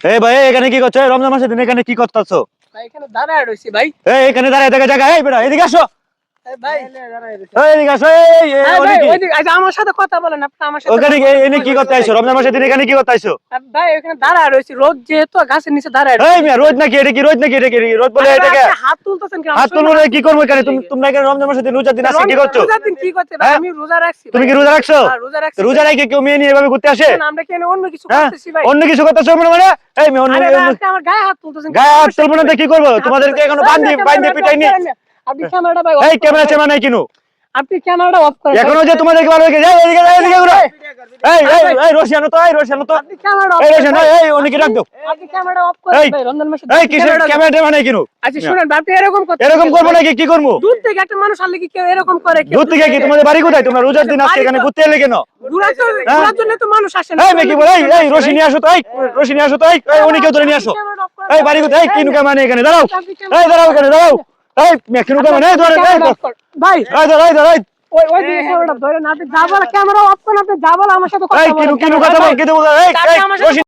এই ভাই এখানে কি করছ? এই রমজান মাসের দিন এখানে কি করতেছো? ভাই এখানে দাঁড়ায় রয়েছি ভাই। এখানে দাঁড়ায় দেখা জায়গা। এই বেটা এদিকে আসো। আমার সাথে কথা বলেন আপনি আমার সাথে ওখানে কি- বলেন। এনে কি করতে আইছো? রমজান মাসের দিন এখানে কি করতে আইছো? ভাই ওখানে দাঁড়ায় রয়েছি। রোদ যেহেতু গাছের নিচে দাঁড়ায় এই মিয়া রোজ নাকি এটা কি রোজ নাকি এটা কি রোজ বলে আরে এটাকে হাত তুলতেছেন কেন? হাত তুলবো কি করব এখানে? তুমি তোমরা এখানে রমজান মাসের দিন রোজার দিন আজকে কি করছ? রোজার দিন কি করতে ভাই? হ্যাঁ? আমি রোজা রাখছি তুমি কি রোজা রাখছো? হ্যাঁ, রোজা রাখছি রোজা ভাই। কেউ মেয়ে নিয়ে এভাবে ঘুরতে আসে? আমরা কি অন্য কিছু হ্যাঁ? করতেছি ভাই? অন্য কিছু করতেছো মানে মানে? এই মেয়ে অন্য আরে ভাই, অন্য- আপনি আমার গায়ে হাত তুলতেছেন গায়ে হাত তুলবো না কি? করব? তোমাদেরকে। এখনও বান্ধি বান্ধি না। আপনি ক্যামেরাটা ভাই off এই করেন। ক্যামেরা নাই কিনু আপনি ক্যামেরাটা অফ করেন এখনও যে তোমাদেরকে ভালো লেগে যায় এদিকে যাও, এদিকে ঘুরো। এই এই এই রশিয়ানো তো এই রশিয়ানো তো আপনি ক্যামেরাটা এই করেন এই অনেকে রাখ দাও আপনি ক্যামেরাটা অফ করেন ভাই রমজান মাসে এই কিসের ক্যামেরাটা- ক্যামেরা ট্যামেরা আচ্ছা শুনেন আপনি এরকম করতে এরকম করব নাকি কি করব দূর থেকে একটা মানুষ আসলে কি কেউ এরকম করে কেউ দূর থেকে কি তোমাদের বাড়ি কোথায় তোমরা রোজার দিন আজকে এখানে ঘুরতে এলে কেন ঘোরার জন্য- তো মানুষ আসে না। এই মেকি বলে এই এই রশি নিয়ে আসো তো এই রশি নিয়ে আসো তো এই ধরে নিয়ে আসো। এই বাড়ি কোথায় কিনু ক্যামেরা এখানে দাঁড়াও এই দাঁড়াও এখানে দাঁড়াও এই মেয়ে কিনু ক্যামেরা ধরে এই। ভাই। এই ধর এই ধর এই। ওই ওই দিকে ক্যামেরাটা ধরেন আপনি যা বলে ক্যামেরা অফ করেন আপনি যা বলে আমার সাথে কথা এই কিনু কিনু কথা বল কি দেবো এই এই